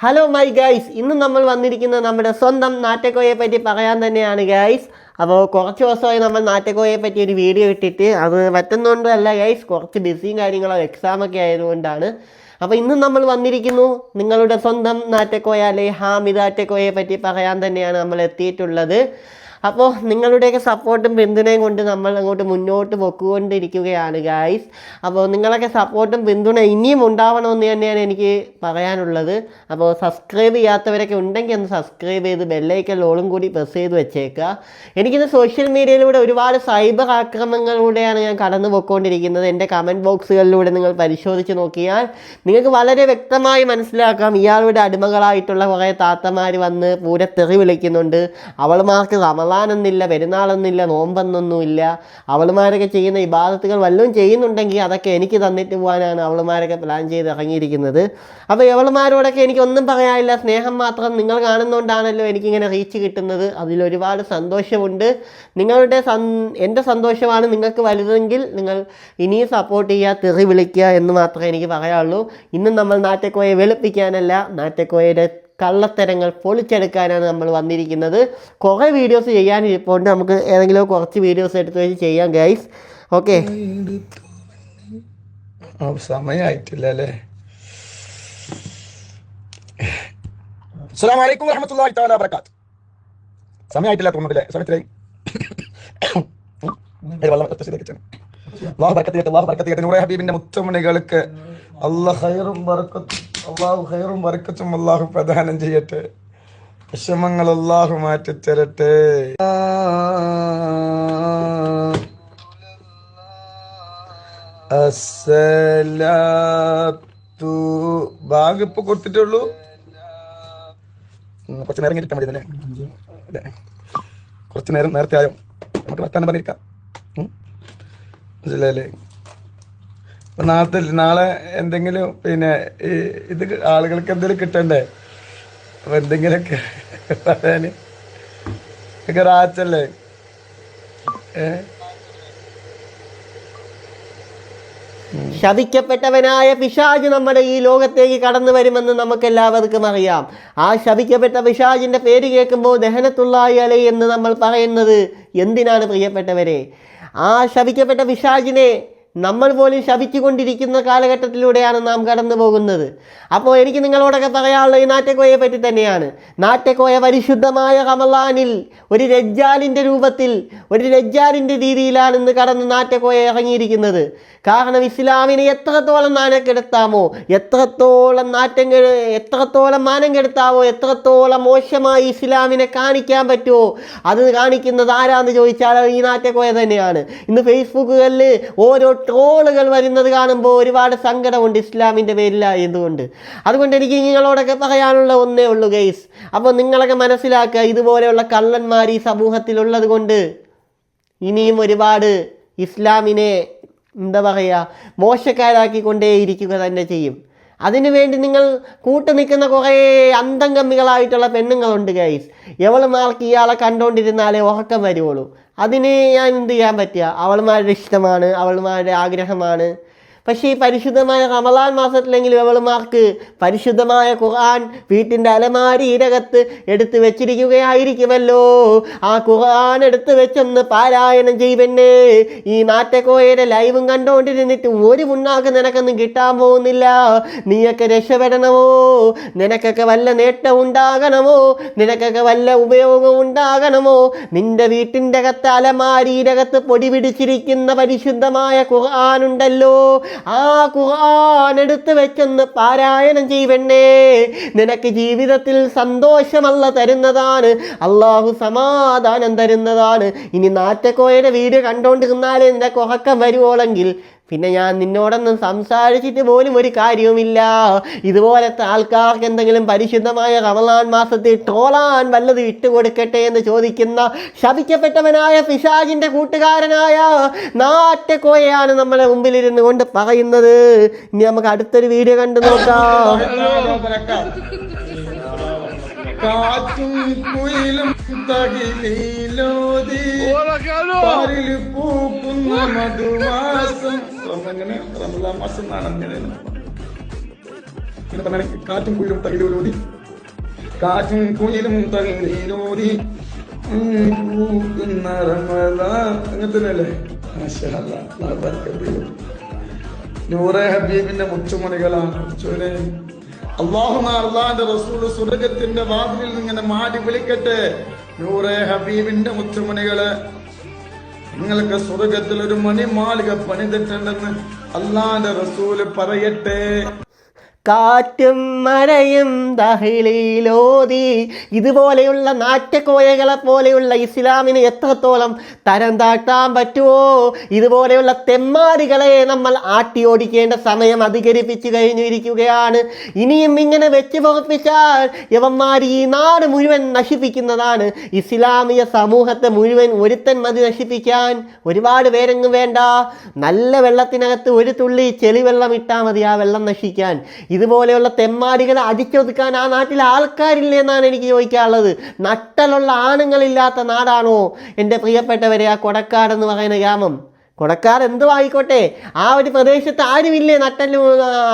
Hello my guys ഇന്ന് നമ്മൾ വന്നിരിക്കുന്നത് നമ്മുടെ സ്വന്തം നാറ്റക്കോയെ പറ്റി പറയാൻ തന്നെയാണ് ഗൈസ് അപ്പോൾ കുറച്ച് ദിവസമായി നമ്മൾ നാറ്റക്കോയെ പറ്റി ഒരു വീഡിയോ ഇട്ടിട്ട് അത് പറ്റുന്നതുകൊണ്ടല്ല ഗൈസ് കുറച്ച് ബിസിയും കാര്യങ്ങളോ എക്സാമൊക്കെ ആയതുകൊണ്ടാണ്. അപ്പോൾ ഇന്ന് നമ്മൾ വന്നിരിക്കുന്നു നിങ്ങളുടെ സ്വന്തം നാറ്റക്കോയ അല്ലെങ്കിൽ ഹാമിദാറ്റക്കോയെ പറ്റി പറയാൻ തന്നെയാണ് നമ്മൾ എത്തിയിട്ടുള്ളത്. അപ്പോൾ നിങ്ങളുടെയൊക്കെ സപ്പോർട്ടും പിന്തുണയും കൊണ്ട് നമ്മൾ അങ്ങോട്ട് മുന്നോട്ട് പൊക്കുകൊണ്ടിരിക്കുകയാണ് ഗായ്സ് അപ്പോൾ നിങ്ങളൊക്കെ സപ്പോർട്ടും പിന്തുണ ഇനിയും ഉണ്ടാവണമെന്ന് തന്നെയാണ് എനിക്ക് പറയാനുള്ളത്. അപ്പോൾ സബ്സ്ക്രൈബ് ചെയ്യാത്തവരൊക്കെ ഉണ്ടെങ്കിൽ ഒന്ന് സബ്സ്ക്രൈബ് ചെയ്ത് ബെല്ലൈക്കൽ ഓളും കൂടി പ്രസ് ചെയ്ത് വെച്ചേക്കുക. എനിക്കിത് സോഷ്യൽ മീഡിയയിലൂടെ ഒരുപാട് സൈബർ ആക്രമണങ്ങളിലൂടെയാണ് ഞാൻ കടന്നു പോയിക്കൊണ്ടിരിക്കുന്നത്. എന്റെ കമന്റ് ബോക്സുകളിലൂടെ നിങ്ങൾ പരിശോധിച്ച് നോക്കിയാൽ നിങ്ങൾക്ക് വളരെ വ്യക്തമായി മനസ്സിലാക്കാം. ഇയാളുടെ അടിമകളായിട്ടുള്ള കുറേ താത്തമാർ വന്ന് പൂരെ തെറി വിളിക്കുന്നുണ്ട്. അവളുമാർക്ക് റമലാനൊന്നുമില്ല പെരുന്നാളെന്നില്ല നോമ്പെന്നൊന്നുമില്ല. അവളുമാരൊക്കെ ചെയ്യുന്ന ഇബാദത്തുകൾ വല്ലതും ചെയ്യുന്നുണ്ടെങ്കിൽ അതൊക്കെ എനിക്ക് തന്നിട്ട് പോകാനാണ് അവളുമാരൊക്കെ പ്ലാൻ ചെയ്ത് ഇറങ്ങിയിരിക്കുന്നത്. അപ്പോൾ അവളുമാരോടൊക്കെ എനിക്കൊന്നും പറയാനില്ല. സ്നേഹം മാത്രം നിങ്ങൾ കാണുന്നതുകൊണ്ടാണല്ലോ എനിക്കിങ്ങനെ റീച്ച് കിട്ടുന്നത്. അതിലൊരുപാട് സന്തോഷമുണ്ട്. നിങ്ങളുടെ സൻ എന്റെ സന്തോഷമാണ് നിങ്ങൾക്ക് വലുതെങ്കിൽ നിങ്ങൾ ഇനിയും സപ്പോർട്ട് ചെയ്യുക തെറി വിളിക്കുക എന്ന് മാത്രമേ എനിക്ക് പറയാനുള്ളൂ. ഇന്നും നമ്മൾ നാറ്റക്കോയെ വെളുപ്പിക്കാനല്ല നാറ്റക്കോയുടെ കള്ളത്തരങ്ങൾ പൊളിച്ചെടുക്കാനാണ് നമ്മൾ വന്നിരിക്കുന്നത് കുറേ വീഡിയോസ് ചെയ്യാനിരിപ്പുണ്ട് നമുക്ക് ഏതെങ്കിലും കുറച്ച് വീഡിയോസ് എടുത്ത് വെച്ച് ചെയ്യാം ഗൈസ് ഓക്കെ സമയമായിട്ടില്ല അല്ലേ അസ്സലാമു അലൈക്കും വറഹ്മത്തുള്ളാഹി തആല വബറകാത്ത് സമയമായിട്ടില്ല തോന്നുന്നില്ലേ സമയത്തിലായി വെള്ളം തരണം. അല്ലാഹു ബർക്കത്ത് ചെയ്യട്ടെ ചെയ്യട്ടെ നൂറെ ഹബീബിന്റെ മുത്തമണികൾക്ക് അല്ലാഹ് ഖൈറും ബർക്കത്തും അല്ലാഹു ഹൈറും ബർക്കത്തും അള്ളാഹു പ്രദാനം ചെയ്യട്ടെ. വിഷമങ്ങൾ അള്ളാഹു മാറ്റി തരട്ടെ അസ്സലാത്തു. ബാഗ് ഇപ്പൊ കൊടുത്തിട്ടുള്ളൂ. കുറച്ച് നേരം കിട്ടാൻ മതി അല്ലേ കുറച്ച് നേരം നേരത്തെ ആയോ? നമുക്ക് വർത്താനം പറഞ്ഞിരിക്കാം. ഉം. അപ്പൊ നാളത്തെ നാളെ എന്തെങ്കിലും പിന്നെ ഈ ഇത് ആളുകൾക്ക് എന്തെങ്കിലും കിട്ടണ്ടേ? അപ്പൊ എന്തെങ്കിലുമൊക്കെ പറയാന്. ഒക്കെ റാച്ചല്ലേ? ഏഹ് ശപിക്കപ്പെട്ടവനായ പിശാജ് നമ്മുടെ ഈ ലോകത്തേക്ക് കടന്നു വരുമെന്ന് നമുക്കെല്ലാവർക്കും അറിയാം. ആ ശപിക്കപ്പെട്ട പിശാജിന്റെ പേര് കേൾക്കുമ്പോൾ ദഹനത്തുള്ളായി അലൈ എന്ന് നമ്മൾ പറയുന്നത്? എന്തിനാണ് പ്രിയപ്പെട്ടവരെ? ആ ശപിക്കപ്പെട്ട പിശാജിനെ നമ്മൾ പോലും ശപിച്ചുകൊണ്ടിരിക്കുന്ന കാലഘട്ടത്തിലൂടെയാണ് നാം കടന്നു പോകുന്നത്. അപ്പോൾ എനിക്ക് നിങ്ങളോടൊക്കെ പറയാനുള്ളത് ഈ നാറ്റക്കോയെ പറ്റി തന്നെയാണ്. നാറ്റക്കോയ പരിശുദ്ധമായ റമലാനിൽ ഒരു രജ്ജാലിന്റെ രൂപത്തിൽ ഒരു രജ്ജാലിന്റെ രീതിയിലാണ് ഇന്ന് കടന്ന് നാറ്റക്കോയ ഇറങ്ങിയിരിക്കുന്നത്. കാരണം ഇസ്ലാമിനെ എത്രത്തോളം നാനം കെടുത്താമോ എത്രത്തോളം നാറ്റം എത്രത്തോളം മാനം കെടുത്താമോ എത്രത്തോളം മോശമായി ഇസ്ലാമിനെ കാണിക്കാൻ പറ്റുമോ അത് കാണിക്കുന്നത് ആരാന്ന് ചോദിച്ചാൽ ഈ നാറ്റക്കോയ തന്നെയാണ്. ഇന്ന് ഫേസ്ബുക്കുകളിൽ ഓരോ ട്രോളുകൾ വരുന്നത് കാണുമ്പോൾ ഒരുപാട് സങ്കടമുണ്ട് ഇസ്ലാമിന്റെ പേരിലായതുകൊണ്ട്. അതുകൊണ്ട് എനിക്ക് നിങ്ങളോടൊക്കെ പറയാനുള്ള ഒന്നേ ഉള്ളൂ ഗെയ്സ് അപ്പോൾ നിങ്ങളൊക്കെ മനസ്സിലാക്കുക ഇതുപോലെയുള്ള കള്ളന്മാർ ഈ സമൂഹത്തിലുള്ളത് കൊണ്ട് ഇനിയും ഒരുപാട് ഇസ്ലാമിനെ എന്താ പറയുക മോശക്കാരാക്കിക്കൊണ്ടേയിരിക്കുക തന്നെ ചെയ്യും. അതിനുവേണ്ടി നിങ്ങൾ കൂട്ടു നിൽക്കുന്ന കുറേ അന്തംഗമ്മികളായിട്ടുള്ള പെണ്ണുങ്ങളുണ്ട് ഗൈസ് എവളുമാർക്ക് ഇയാളെ കണ്ടുകൊണ്ടിരുന്നാലേ ഉറക്കം വരുവുള്ളൂ. അതിന് ഞാൻ എന്ത് ചെയ്യാൻ പറ്റുക? അവളുമാരുടെ ഇഷ്ടമാണ് അവളുമാരുടെ ആഗ്രഹമാണ്. പക്ഷേ ഈ പരിശുദ്ധമായ റമലാൻ മാസത്തിലെങ്കിലും അവളുമാർക്ക് പരിശുദ്ധമായ ഖുർആൻ വീട്ടിന്റെ അലമാരിയിലകത്ത് എടുത്ത് വെച്ചിരിക്കുകയായിരിക്കുമല്ലോ. ആ ഖുർആൻ എടുത്ത് വെച്ചൊന്ന് പാരായണം ചെയ്യുവന്നേ. ഈ മാറ്റക്കോയയുടെ ലൈവും കണ്ടുകൊണ്ടിരുന്നിട്ട് ഒരു മുന്നാക്ക് നിനക്കൊന്നും കിട്ടാൻ പോകുന്നില്ല. നീയൊക്കെ രക്ഷപ്പെടണമോ? നിനക്കൊക്കെ വല്ല നേട്ടം ഉണ്ടാകണമോ? നിനക്കൊക്കെ വല്ല ഉപയോഗം ഉണ്ടാകണമോ? നിന്റെ വീട്ടിന്റെ അകത്ത് അലമാരിയിലകത്ത് പൊടി പിടിച്ചിരിക്കുന്ന പരിശുദ്ധമായ ഖുർആൻ ഉണ്ടല്ലോ. ആ ഖുർആൻ എടുത്തു വെച്ചെന്ന് പാരായണം ചെയ്വണ്ണേ നിനക്ക് ജീവിതത്തിൽ സന്തോഷമല്ല തരുന്നതാണ്. അള്ളാഹു സമാധാനം തരുന്നതാണ്. ഇനി നാറ്റക്കോയുടെ വീഡിയോ കണ്ടോണ്ടിരുന്നാലേ നിനക്ക് ഉറക്കം വരുവോളെങ്കിൽ പിന്നെ ഞാൻ നിന്നോടൊന്നും സംസാരിച്ചിട്ട് പോലും ഒരു കാര്യവുമില്ല. ഇതുപോലത്തെ ആൾക്കാർക്ക് എന്തെങ്കിലും പരിശുദ്ധമായ റമലാൻ മാസത്തിൽ ട്രോളാൻ വല്ലത് വിട്ടുകൊടുക്കട്ടെ എന്ന് ചോദിക്കുന്ന ശപിക്കപ്പെട്ടവനായ പിശാജിന്റെ കൂട്ടുകാരനായ നാറ്റക്കോയാണ് നമ്മളെ മുമ്പിലിരുന്ന് കൊണ്ട് പറയുന്നത്. ഇനി നമുക്ക് അടുത്തൊരു വീഡിയോ കണ്ടു നോക്കാം. കുയിലും തകിലീലോതി പാരിൽ പൂക്കുന്ന മധുമാസം അങ്ങനെ റമലാൻ മാസം എന്നാണ് അങ്ങനെ പറഞ്ഞാൽ കാറ്റും കുയിലും തകിലൂരി കാറ്റും കുയിലും തകിലൂരി ഉം, പൂക്കുന്ന റമദാൻ. അങ്ങനെ തന്നെയല്ലേ. നൂറെ ഹബീബിന്റെ മുച്ചുമണികളാണ്. ചോനെ അള്ളാഹുന അള്ളാന്റെ റസൂൾ സ്വർഗത്തിന്റെ വാതിലിൽ ഇങ്ങനെ മാടി വിളിക്കട്ടെ. നൂറെ ഹബീബിന്റെ മുത്തുമണികൾ നിങ്ങൾക്ക് സ്വർഗത്തിൽ ഒരു മണിമാളിക പണിതിട്ടുണ്ടെന്ന് അള്ളാന്റെ റസൂൽ പറയട്ടെ. കാറ്റും മഴയും ദഹിളിലോതി ഇതുപോലെയുള്ള നാട്യക്കോയകളെ പോലെയുള്ള ഇസ്ലാമിന് എത്രത്തോളം തരം താഴ്ത്താൻ പറ്റുമോ ഇതുപോലെയുള്ള തെമ്മാടികളെ നമ്മൾ ആട്ടി ഓടിക്കേണ്ട സമയം അധികരിപ്പിച്ചു കഴിഞ്ഞിരിക്കുകയാണ്. ഇനിയും ഇങ്ങനെ വെച്ച് പുറപ്പിച്ചാൽ യവന്മാർ ഈ നാട് മുഴുവൻ നശിപ്പിക്കുന്നതാണ്. ഇസ്ലാമിക സമൂഹത്തെ മുഴുവൻ ഒരുത്തൻ മതി നശിപ്പിക്കാൻ. ഒരുപാട് പേരെങ്ങും വേണ്ട. നല്ല വെള്ളത്തിനകത്ത് ഒരു തുള്ളി ചെളിവെള്ളം ഇട്ടാൽ മതി ആ വെള്ളം നശിക്കാൻ. ഇതുപോലെയുള്ള തെമ്മാടികളെ അടിച്ചൊതുക്കാൻ ആ നാട്ടിൽ ആൾക്കാരില്ലേ എന്നാണ് എനിക്ക് ചോദിക്കാനുള്ളത്. നട്ടലുള്ള ആണുങ്ങളില്ലാത്ത നാടാണോ? എന്റെ പ്രിയപ്പെട്ടവരെ ആ കൊടക്കാടെന്ന് പറയുന്ന ഗ്രാമം. കൊടക്കാട് എന്തോ ആയിക്കോട്ടെ? ആ ഒരു പ്രദേശത്ത് ആരുമില്ലേ നട്ടൽ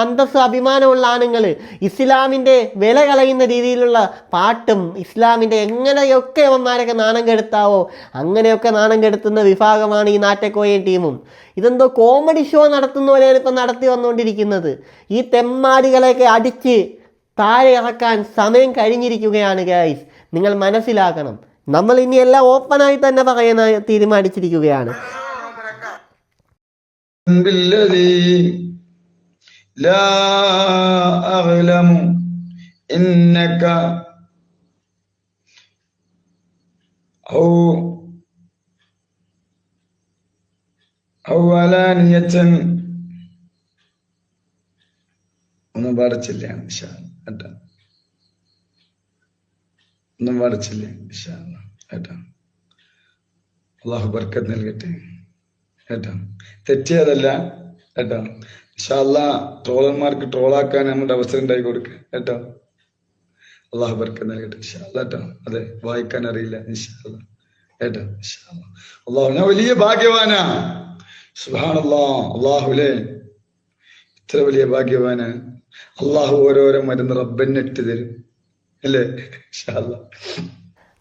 അന്തസ്സും അഭിമാനമുള്ള ആണുങ്ങൾ ഇസ്ലാമിന്റെ വില കളയുന്ന രീതിയിലുള്ള പാട്ടും ഇസ്ലാമിന്റെ എങ്ങനെയൊക്കെ അവന്മാരൊക്കെ നാണം കെടുത്താവോ അങ്ങനെയൊക്കെ നാണം കെടുത്തുന്ന വിഭാഗമാണ് ഈ നാറ്റക്കോയൻ ടീമും. ഇതെന്തോ കോമഡി ഷോ നടത്തുന്ന പോലെയാണ് ഇപ്പം നടത്തി വന്നുകൊണ്ടിരിക്കുന്നത്. ഈ തെമ്മാടികളെയൊക്കെ അടിച്ച് താഴെ ഇറക്കാൻ സമയം കഴിഞ്ഞിരിക്കുകയാണ് ഗൈസ് നിങ്ങൾ മനസ്സിലാക്കണം. നമ്മൾ ഇനി എല്ലാം ഓപ്പണായി തന്നെ പറയുന്ന തീരുമാനിച്ചിരിക്കുകയാണ്. بالذي لا أعلم إنك أو أو علانية ഒന്നും പാടച്ചില്ല ഇൻഷാ അല്ലാ. കേട്ടോ ഒന്നും പാടച്ചില്ല ഇൻഷാ അല്ലാ. കേട്ടോ അള്ളാഹു ബർക്കത്ത് നൽകട്ടെ കേട്ടോ തെറ്റിയതല്ല കേട്ടോ ഇൻഷാല്ല ട്രോളന്മാർക്ക് ട്രോളാക്കാൻ നമ്മുടെ അവസരം ഉണ്ടായി കൊടുക്കുക കേട്ടോ അള്ളാഹു ബർക്ക് നൽകട്ടെ. ഇൻഷാല്ല കേട്ടോ അതെ വായിക്കാൻ അറിയില്ല. കേട്ടോ അള്ളാഹു ഞാൻ വലിയ ഭാഗ്യവാനാ. സുഹാണല്ലോ അള്ളാഹുലേ ഇത്ര വലിയ ഭാഗ്യവാന്. അള്ളാഹു ഓരോരോ മരുന്ന് റബ്ബന്നിട്ട് തരും. അല്ലേ? ഇൻഷാല്ലാ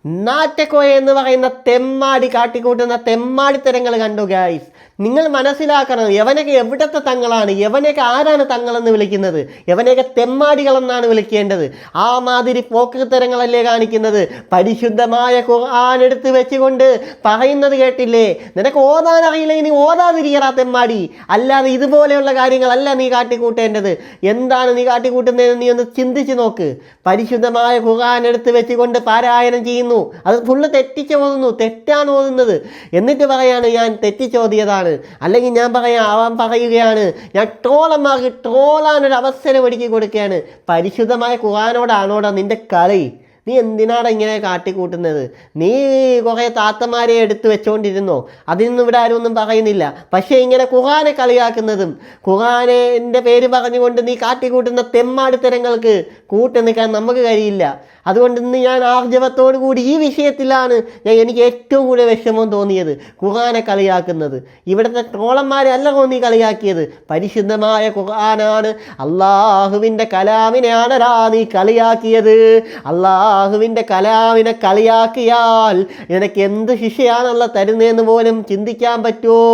നാറ്റക്കോയ എന്ന് പറയുന്ന തെമ്മാടി കാട്ടിക്കൂട്ടുന്ന തെമ്മാടിത്തരങ്ങൾ കണ്ടു ഗായ്സ് നിങ്ങൾ മനസ്സിലാക്കണം യവനൊക്കെ എവിടത്തെ തങ്ങളാണ് യവനൊക്കെ ആരാണ് തങ്ങളെന്ന് വിളിക്കുന്നത്? യവനെയൊക്കെ തെമ്മാടികളെന്നാണ് വിളിക്കേണ്ടത്. ആ മാതിരി പോക്കുത്തരങ്ങളല്ലേ കാണിക്കുന്നത്? പരിശുദ്ധമായ ഖുർആൻ വെച്ചുകൊണ്ട് പറയുന്നത് കേട്ടില്ലേ? നിനക്ക് ഓതാൻ അറിയില്ല ഇനി ഓതാതിരിക്കടാ തെമ്മാടി. അല്ലാതെ ഇതുപോലെയുള്ള കാര്യങ്ങളല്ല നീ കാട്ടിക്കൂട്ടേണ്ടത്. എന്താണ് നീ കാട്ടിക്കൂട്ടുന്നതെന്ന് നീ ഒന്ന് ചിന്തിച്ച് നോക്ക്. പരിശുദ്ധമായ ഖുർആൻ വെച്ചുകൊണ്ട് പാരായണം ചെയ്യുന്നു. അത് ഫുള്ള് തെറ്റിച്ച് ഓതുന്നു തെറ്റാണ് ഓതുന്നത്. എന്നിട്ട് പറയാണ് ഞാൻ തെറ്റിച്ചോതിയതാണ് അല്ലെങ്കിൽ ഞാൻ പറയാം അവൻ പറയുകയാണ് ഞാൻ ട്രോളന്മാർക്ക് ട്രോളാനൊരു അവസരം ഒരുക്കി കൊടുക്കുകയാണ് പരിശുദ്ധമായ ഖുറാനോടാണോടാ നിന്റെ കളി? നീ എന്തിനാണ് ഇങ്ങനെ കാട്ടിക്കൂട്ടുന്നത്? നീ കുറേ താത്തമാരെ എടുത്തു വെച്ചുകൊണ്ടിരുന്നോ അതിനൊന്നും ഇവിടെ ആരും ഒന്നും പറയുന്നില്ല. പക്ഷേ ഇങ്ങനെ ഖുർആനെ കളിയാക്കുന്നതും ഖുർആനെ പേര് പറഞ്ഞുകൊണ്ട് നീ കാട്ടിക്കൂട്ടുന്ന തെമ്മാടിത്തരങ്ങൾക്ക് കൂട്ടു നിൽക്കാൻ നമുക്ക് കഴിയില്ല. അതുകൊണ്ട് ഇന്ന് ഞാൻ ആർജവത്തോടു കൂടി ഈ വിഷയത്തിലാണ് ഞാൻ എനിക്ക് ഏറ്റവും കൂടുതൽ വിഷമം തോന്നിയത്. ഖുർആനെ കളിയാക്കുന്നത്. ഇവിടുത്തെ ട്രോളന്മാരെ അല്ല നീ കളിയാക്കിയത്. പരിശുദ്ധമായ ഖുർആനാണ്. അള്ളാഹുവിന്റെ കലാമിനെയാണ് നീ കളിയാക്കിയത്. അള്ളാഹുവിന്റെ കലാവിനെ കളിയാക്കിയാൽ നിനക്ക് എന്ത് ശിക്ഷയാണല്ല തരുന്നതെന്ന് പോലും ചിന്തിക്കാൻ പറ്റുമോ?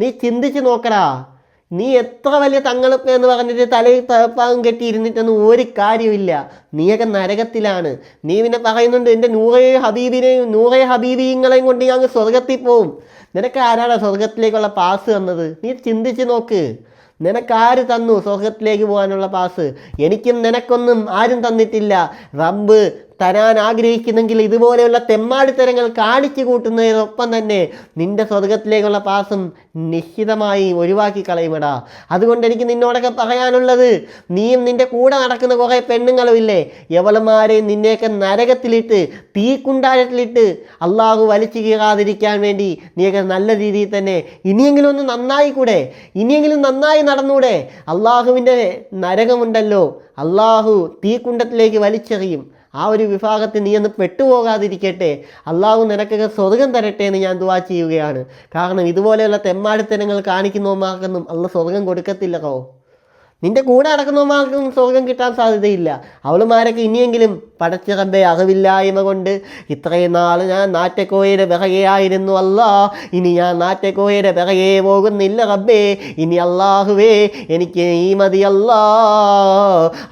നീ ചിന്തിച്ച് നോക്കടാ. നീ എത്ര വലിയ തങ്ങളിപ്പ് എന്ന് പറഞ്ഞിട്ട് തലയിൽ തപ്പാകം കെട്ടി ഇരുന്നിട്ടൊന്നും ഒരു കാര്യമില്ല നീയൊക്കെ നരകത്തിലാണ്. നീ പിന്നെ പറയുന്നുണ്ട് എന്റെ നൂറേ ഹബീബിനെയും നൂറേ ഹബീബിങ്ങളെയും കൊണ്ട് അങ്ങ് സ്വർഗത്തിൽ പോവും. നിനക്ക് ആരാണ് സ്വർഗത്തിലേക്കുള്ള പാസ് തന്നത്? നീ ചിന്തിച്ച് നോക്ക്. നിനക്കാര് തന്നു സ്വർഗത്തിലേക്ക് പോകാനുള്ള പാസ്? എനിക്കും നിനക്കൊന്നും ആരും തന്നിട്ടില്ല. റബ്ബ് തരാൻ ആഗ്രഹിക്കുന്നെങ്കിൽ ഇതുപോലെയുള്ള തെമ്മാടിത്തരങ്ങൾ കാണിച്ചു കൂട്ടുന്നതിനൊപ്പം തന്നെ നിന്റെ സ്വർഗത്തിലേക്കുള്ള പാസം നിശ്ചിതമായി ഒഴിവാക്കി കളയുമടാ. അതുകൊണ്ട് എനിക്ക് നിന്നോടൊക്കെ പറയാനുള്ളത് നീയും നിന്റെ കൂടെ നടക്കുന്ന കുറേ പെണ്ണുങ്ങളും ഇല്ലേ? യവളന്മാരെയും നിന്നെയൊക്കെ നരകത്തിലിട്ട് തീക്കുണ്ടാരത്തിലിട്ട് അള്ളാഹു വലിച്ചു കീറാതിരിക്കാൻ വേണ്ടി നീയൊക്കെ നല്ല രീതിയിൽ തന്നെ ഇനിയെങ്കിലും ഒന്ന് നന്നായി കൂടെ ഇനിയെങ്കിലും നന്നായി നടന്നൂടെ. അള്ളാഹുവിന്റെ നരകമുണ്ടല്ലോ. അള്ളാഹു തീക്കുണ്ടത്തിലേക്ക് വലിച്ചെറിയും. ആ ഒരു വിഭാഗത്തിൽ നീ ഒന്ന് പെട്ടുപോകാതിരിക്കട്ടെ. അള്ളാഹു നിനക്കൊക്കെ സ്വർഗം തരട്ടെ എന്ന് ഞാൻ ദുവാ ചെയ്യുകയാണ്. കാരണം ഇതുപോലെയുള്ള തെമ്മാടിത്തരങ്ങൾ കാണിക്കുന്നവന്മാർക്കൊന്നും അള്ള സ്വർഗം കൊടുക്കത്തില്ലല്ലോ നിന്റെ കൂടെ നടക്കുന്നവന്മാർക്കും സ്വർഗം കിട്ടാൻ സാധ്യതയില്ല. അവളുമാരൊക്കെ ഇനിയെങ്കിലും പടച്ച അകവില്ലായ്മ കൊണ്ട് ഇത്രയും നാൾ ഞാൻ നാറ്റക്കോയുടെ പിറകെയായിരുന്നു അല്ലാ. ഇനി ഞാൻ നാറ്റക്കോയുടെ പിറകെ പോകുന്നില്ല റബ്ബേ. ഇനി അള്ളാഹുവേ എനിക്ക് നീ മതിയല്ല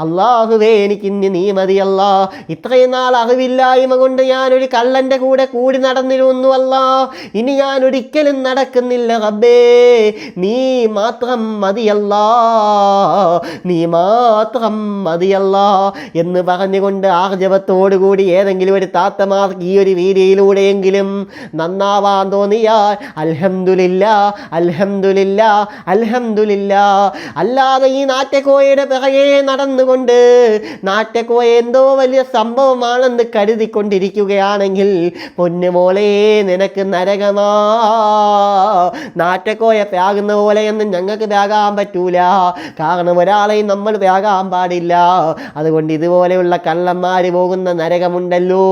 അള്ളാഹുവേ എനിക്ക് ഇനി നീ മതിയല്ല ഇത്രയും നാൾ അറിവില്ലായ്മ കൊണ്ട് ഞാനൊരു കള്ളന്റെ കൂടെ കൂടി നടന്നിരുന്നു അല്ല. ഇനി ഞാൻ ഒരിക്കലും നടക്കുന്നില്ല റബ്ബേ. നീ മാത്രം മതിയല്ല നീ മാത്രം മതിയല്ല എന്ന് പറഞ്ഞുകൊണ്ട് ആർജവത്തോടു കൂടി ഏതെങ്കിലും ഒരു താത്തമാർക്ക് ഈ ഒരു വീഡിയോയിലൂടെയെങ്കിലും നന്നാവാൻ തോന്നിയാൽ അൽഹംദുലില്ല അൽഹംദുലില്ല അൽഹംദുലില്ല. അല്ലാതെ ഈ നാറ്റക്കോയയുടെ പിറകെ നടന്നുകൊണ്ട് നാറ്റക്കോയ എന്തോ വലിയ സംഭവമാണെന്ന് കരുതിക്കൊണ്ടിരിക്കുകയാണെങ്കിൽ പൊന്നുമോളെ നിനക്ക് നരകമാ. നാറ്റക്കോയ പോലെ പോലെയൊന്നും ഞങ്ങൾക്ക് പ്യാകാൻ പറ്റൂല. കാരണം ഒരാളെയും നമ്മൾ വ്യാകാൻ പാടില്ല. അതുകൊണ്ട് ഇതുപോലെയുള്ള കള്ളന്മാർ പോകുന്ന നരകമുണ്ടല്ലോ.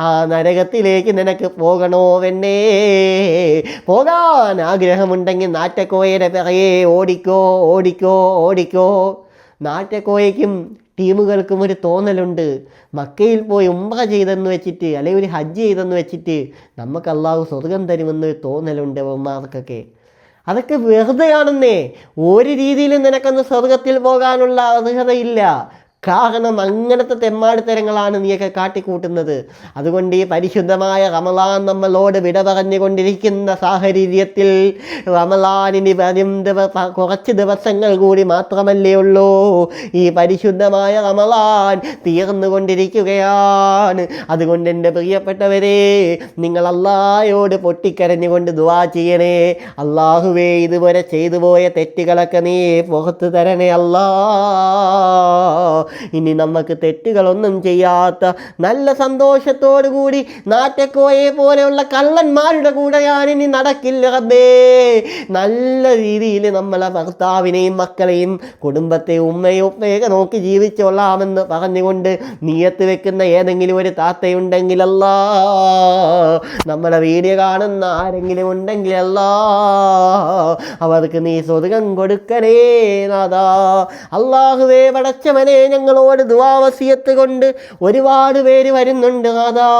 ആ നരകത്തിലേക്ക് നിനക്ക് പോകണോ വെണ്ണേ പോകാൻ ആഗ്രഹമുണ്ടെങ്കിൽ നാറ്റക്കോയയുടെ പിറകെ ഓടിക്കോ ഓടിക്കോ ഓടിക്കോ. നാറ്റക്കോയയ്ക്കും ടീമുകൾക്കും ഒരു തോന്നലുണ്ട്. മക്കയിൽ പോയി ഉംറ ചെയ്തെന്ന് വെച്ചിട്ട് അല്ലെങ്കിൽ ഒരു ഹജ്ജ് ചെയ്തെന്ന് വെച്ചിട്ട് നമുക്ക് അള്ളാഹു സ്വർഗം തരുമെന്നൊരു തോന്നലുണ്ട് അവന്മാർക്കൊക്കെ അതൊക്കെ വെറുതെയാണെന്നേ. ഒരു രീതിയിലും നിനക്കൊന്ന് സ്വർഗത്തിൽ പോകാനുള്ള അർഹതയില്ല. കാരണം അങ്ങനത്തെ തെമ്മാടിത്തരങ്ങളാണ് നീയൊക്കെ കാട്ടിക്കൂട്ടുന്നത്. അതുകൊണ്ട് ഈ പരിശുദ്ധമായ റമലാൻ നമ്മളോട് വിട പറഞ്ഞുകൊണ്ടിരിക്കുന്ന സാഹചര്യത്തിൽ റമലാനിന് വരും കുറച്ച് ദിവസങ്ങൾ കൂടി മാത്രമല്ലേ ഉള്ളൂ. ഈ പരിശുദ്ധമായ റമലാൻ തീർന്നുകൊണ്ടിരിക്കുകയാണ്. അതുകൊണ്ട് എന്റെ പ്രിയപ്പെട്ടവരെ നിങ്ങൾ അള്ളായോട് പൊട്ടിക്കരഞ്ഞുകൊണ്ട് ദുവാ ചെയ്യണേ. അള്ളാഹുവേ ഇതുവരെ ചെയ്തു പോയ തെറ്റുകളൊക്കെ നീ പുറത്തു തരണേ അല്ലാ. ഇനി നമുക്ക് തെറ്റുകളൊന്നും ചെയ്യാത്ത നല്ല സന്തോഷത്തോടു കൂടി നാറ്റക്കോയെ പോലെയുള്ള കള്ളന്മാരുടെ കൂടെ ഞാനിനി നടക്കില്ല റബ്ബേ. നല്ല രീതിയിൽ നമ്മളെ ഭർത്താവിനെയും മക്കളെയും കുടുംബത്തെ ഉമ്മയും ഉപ്പയൊക്കെ നോക്കി ജീവിച്ചോളാമെന്ന് പറഞ്ഞുകൊണ്ട് നീയത്ത് വെക്കുന്ന ഏതെങ്കിലും ഒരു താത്തയുണ്ടെങ്കിലല്ല നമ്മളെ വീഡിയോ കാണുന്ന ആരെങ്കിലും ഉണ്ടെങ്കിലല്ല അവർക്ക് നീ സ്വതകം കൊടുക്കണേ നാദാ അള്ളാഹുവേ പടച്ചവനെ ഞങ്ങളോട് ദുവാവസിയത്ത് കൊണ്ട് ഒരുപാട് പേര് വരുന്നുണ്ട് അതാ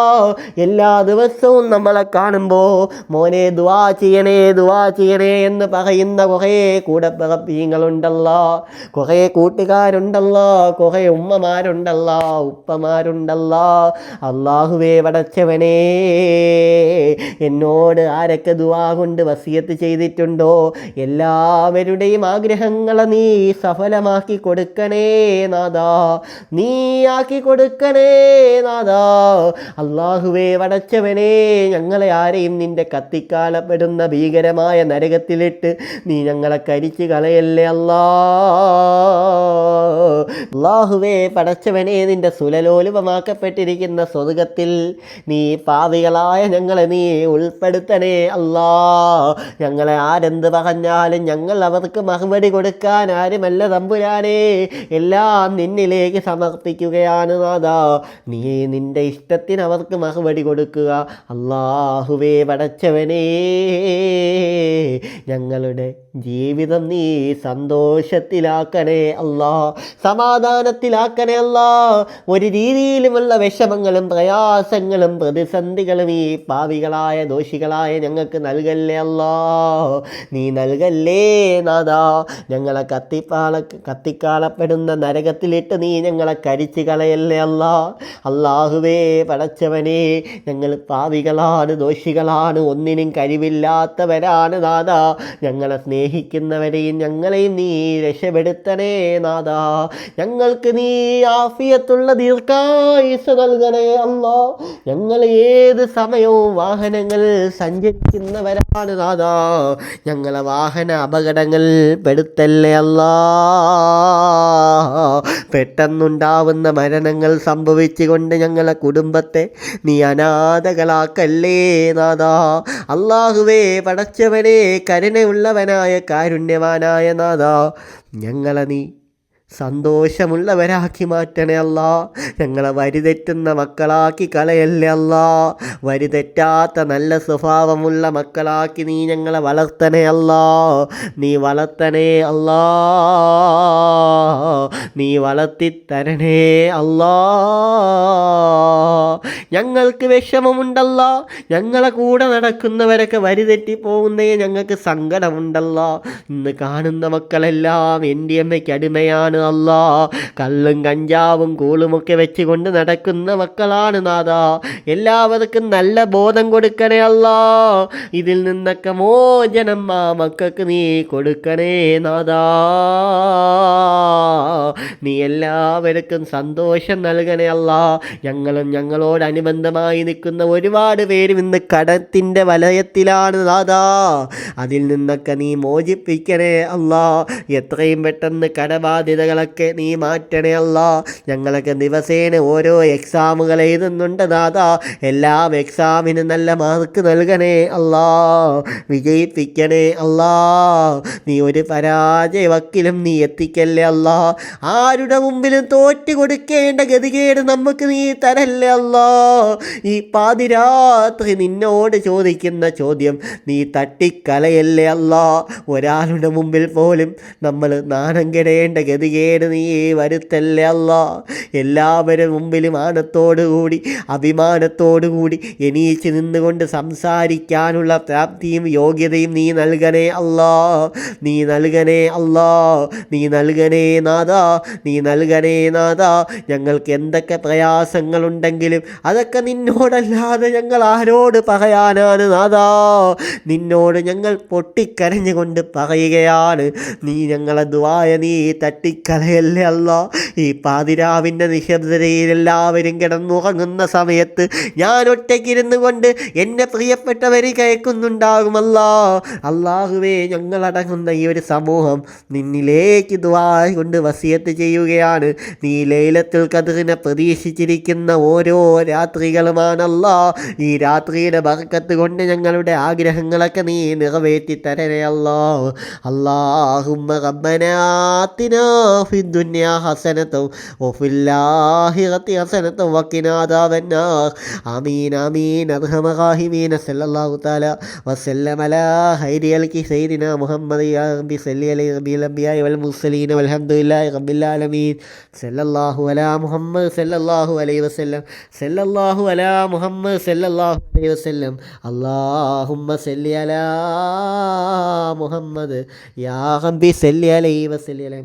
എല്ലാ ദിവസവും നമ്മളെ കാണുമ്പോൾ മോനെ ദുവാ ചെയ്യണേ ദുവാ ചെയ്യണേ എന്ന് പറയുന്ന കുറേ കൂടപ്പിറപ്പീങ്ങളുണ്ടല്ലോ കുറേ കൂട്ടുകാരുണ്ടല്ലോ. കുറേ ഉമ്മമാരുണ്ടല്ലോ. ഉപ്പമാരുണ്ടല്ലോ. അള്ളാഹുവേ വടച്ചവനേ എന്നോട് ആരൊക്കെ ദുവാ കൊണ്ട് വസിയത്ത് ചെയ്തിട്ടുണ്ടോ? എല്ലാവരുടെയും ആഗ്രഹങ്ങളെ നീ സഫലമാക്കി കൊടുക്കണേ നാദാ. നീ ആക്കി കൊടുക്കണേ നാദാ അള്ളാഹുവേ വടച്ചവനെ ഞങ്ങളെ ആരെയും നിന്റെ കത്തിക്കാലപ്പെടുന്ന ഭീകരമായ നരകത്തിലിട്ട് നീ ഞങ്ങളെ കരിച്ചു കളയല്ലേ അല്ലാ. അള്ളാഹുവേ പടച്ചവനെ നിന്റെ സുലലോലുപമാക്കപ്പെട്ടിരിക്കുന്ന സ്വർഗത്തിൽ നീ പാവികളായ ഞങ്ങളെ നീ ഉൾപ്പെടുത്തണേ അല്ലാ. ഞങ്ങളെ ആരെന്ത് പറഞ്ഞാലും ഞങ്ങൾ അവർക്ക് മറുപടി കൊടുക്കാൻ ആരുമല്ല തമ്പുരാനേ. എല്ലാം നിന്നിലേക്ക് സമർപ്പിക്കുകയാണ് നാദാ നീ നിന്റെ ഇഷ്ടത്തിന് അവർക്ക് മറുപടി കൊടുക്കുക. അള്ളാഹുവേ പടച്ചവനേ ഞങ്ങളുടെ ജീവിതം നീ സന്തോഷത്തിലാക്കണേ അല്ലാ. സമാധാനത്തിലാക്കണേ അല്ലാ. ഒരു രീതിയിലുമുള്ള വിഷമങ്ങളും പ്രയാസങ്ങളും പ്രതിസന്ധികളും ഈ പാവികളായ ദോഷികളായ ഞങ്ങൾക്ക് നൽകല്ലേ അല്ലാ. നീ നൽകല്ലേ നാദാ ഞങ്ങളെ കത്തിപ്പാള കത്തിക്കാളപ്പെടുന്ന നരകത്തിലിട്ട് നീ ഞങ്ങളെ കരിച്ചു കളയല്ലേ അല്ല? അള്ളാഹുവേ പടച്ചവനെ ഞങ്ങൾ പാവികളാണ് ദോഷികളാണ് ഒന്നിനും കഴിവില്ലാത്തവരാണ് നാഥ. ഞങ്ങളെ സ്നേഹിക്കുന്നവരെയും ഞങ്ങളെയും നീ രക്ഷപ്പെടുത്തണേ നാഥ. ഞങ്ങൾക്ക് നീ ആഫിയത്തുള്ള ദീർഘായുസ് നൽകണേ അല്ല. ഞങ്ങൾ ഏത് സമയവും വാഹനങ്ങൾ സഞ്ചരിക്കുന്നവരാണ് നാഥ. ഞങ്ങളെ വാഹന അപകടങ്ങൾ പെടുത്തല്ലേ അല്ലാ? പെട്ടെന്നുണ്ടാവുന്ന മരണങ്ങൾ സംഭവിച്ചുകൊണ്ട് ഞങ്ങളെ കുടുംബത്തെ നീ അനാഥകളാക്കല്ലേ നാദാ അള്ളാഹുവേ പടച്ചവനെ കരുണയുള്ളവനായ കാരുണ്യവാനായ നാദാ ഞങ്ങളെ നീ സന്തോഷമുള്ളവരാക്കി മാറ്റണേ അല്ല. ഞങ്ങളെ വരിതെറ്റുന്ന മക്കളാക്കി കളയല്ലേ അല്ല. വരിതെറ്റാത്ത നല്ല സ്വഭാവമുള്ള മക്കളാക്കി നീ ഞങ്ങളെ വളർത്തണേ അല്ല. നീ വളർത്തണേ അല്ലാ. നീ വളർത്തിത്തരണേ അല്ലാ. ഞങ്ങൾക്ക് വിഷമമുണ്ടല്ല. ഞങ്ങളെ കൂടെ നടക്കുന്നവരൊക്കെ വരിതെറ്റി പോകുന്നേ ഞങ്ങൾക്ക് സങ്കടമുണ്ടല്ല. ഇന്ന് കാണുന്ന മക്കളെല്ലാം എന്റെ അമ്മയ്ക്ക് അടിമയാണ് അല്ല. കള്ളും കഞ്ചാവും കൂളുമൊക്കെ വെച്ചുകൊണ്ട് നടക്കുന്ന മക്കളാണ് നാഥ. എല്ലാവർക്കും നല്ല ബോധം കൊടുക്കണേ അല്ല. ഇതിൽ നിന്നൊക്കെ മോചനം ആ മക്കൾക്ക് നീ കൊടുക്കണേ നാഥാ. നീ എല്ലാവർക്കും സന്തോഷം നൽകണേ അല്ല. ഞങ്ങളും ഞങ്ങളോടനുബന്ധമായി നിൽക്കുന്ന ഒരുപാട് പേരും ഇന്ന് കടത്തിന്റെ വലയത്തിലാണ് ദാദാ. അതിൽ നിന്നൊക്കെ നീ മോചിപ്പിക്കണേ അല്ലാ. എത്രയും പെട്ടെന്ന് കടബാധ്യതകളൊക്കെ നീ മാറ്റണേ അല്ലാ. ഞങ്ങളൊക്കെ ദിവസേന ഓരോ എക്സാമുകൾ എഴുതുന്നുണ്ട് ദാദാ. എല്ലാം എക്സാമിന് നല്ല മാർക്ക് നൽകണേ അല്ലാ. വിജയിപ്പിക്കണേ അല്ലാ. നീ ഒരു പരാജയ വക്കിലും നീ എത്തിക്കല്ലേ അല്ലാ. ആരുടെ മുമ്പിലും തോറ്റു കൊടുക്കേണ്ട ഗതികേട് നമുക്ക് നീ തരല്ലേ അല്ലാ. ഈ പാതിരാത്രി നിന്നോട് ചോദിക്കുന്ന ചോദ്യം നീ തട്ടിക്കലയല്ലേ അല്ലാ ഒരാളുടെ മുമ്പിൽ പോലും നമ്മൾ നാണം കെടേണ്ട ഗതികേട് നീ വരുത്തല്ലേ അല്ലാ എല്ലാവരും മുമ്പിലും മാനത്തോടുകൂടി അഭിമാനത്തോടുകൂടി എണീച്ച് നിന്നുകൊണ്ട് സംസാരിക്കാനുള്ള പ്രാപ്തിയും യോഗ്യതയും നീ നൽകണേ അല്ലാ നീ നൽകണേ അല്ലാ നീ നൽകണേ നാഥ. നീ നൽകണേ നാഥ. ഞങ്ങൾക്ക് എന്തൊക്കെ പ്രയാസങ്ങളുണ്ടെങ്കിലും അതൊക്കെ നിന്നോടല്ലാതെ ഞങ്ങൾ ആരോട് പറയാനാണ് നാഥാ? നിന്നോട് ഞങ്ങൾ പൊട്ടിക്കരഞ്ഞുകൊണ്ട് പറയുകയാണ്. നീ ഞങ്ങളെ ദ്വായ നീ തട്ടിക്കളയല്ലേ അല്ല? ഈ പാതിരാവിന്റെ നിശബ്ദതയിൽ എല്ലാവരും കിടന്നുറങ്ങുന്ന സമയത്ത് ഞാൻ ഒറ്റയ്ക്കിരുന്നു കൊണ്ട് എന്റെ പ്രിയപ്പെട്ടവർ കേൾക്കുന്നുണ്ടാകുമല്ല. അള്ളാഹുവേ ഞങ്ങളടങ്ങുന്ന ഈ ഒരു സമൂഹം നിന്നിലേക്ക് ദ്വായ കൊണ്ട് വസിയത്ത് ചെയ്യുകയാണ്. നീ ലൈലത്തിൽ കതിറിനെ പ്രതീക്ഷിച്ചിരിക്കുന്ന ഓരോ രാത്രികളുമാണല്ല. ഈ രാത്രിയുടെ ബർക്കത്ത് കൊണ്ട് ഞങ്ങളുടെ ആഗ്രഹങ്ങളൊക്കെ നീ നിറവേറ്റി തരണേ അല്ലാ. അല്ലാഹുമ്മ റബ്ബനാ ആതിനാ ഫിദ്ദുനിയാ ഹസനത്തും ആഖിറതി ഹസനത്തും വഖിനാ ആമീൻ ആമീൻ. അർഹമഹാഹിമീൻ സല്ലല്ലാഹു തആല വസല്ലം അലാ ഖൈരിൽ കി സയ്യിദിനാ മുഹമ്മദ് യാ റബ്ബി അലൈഹി റബ്ബിൽ വൽ മുർസലീൻ വൽഹംദുലില്ലാഹി റബ്ബിൽ ആലമീൻ. സല്ലല്ലാഹു അലാ മുഹമ്മദ് സല്ലല്ലാഹു അലൈഹി വസല്ലം. സല്ലല്ലാഹു അലാ മുഹമ്മദ് സല്ലല്ലാഹു അലൈഹി വസല്ലം. അല്ലാഹുമ്മ സല്ലി അലാ മുഹമ്മദ് യാ റബ്ബി സല്ലി അലൈഹി വസല്ലം.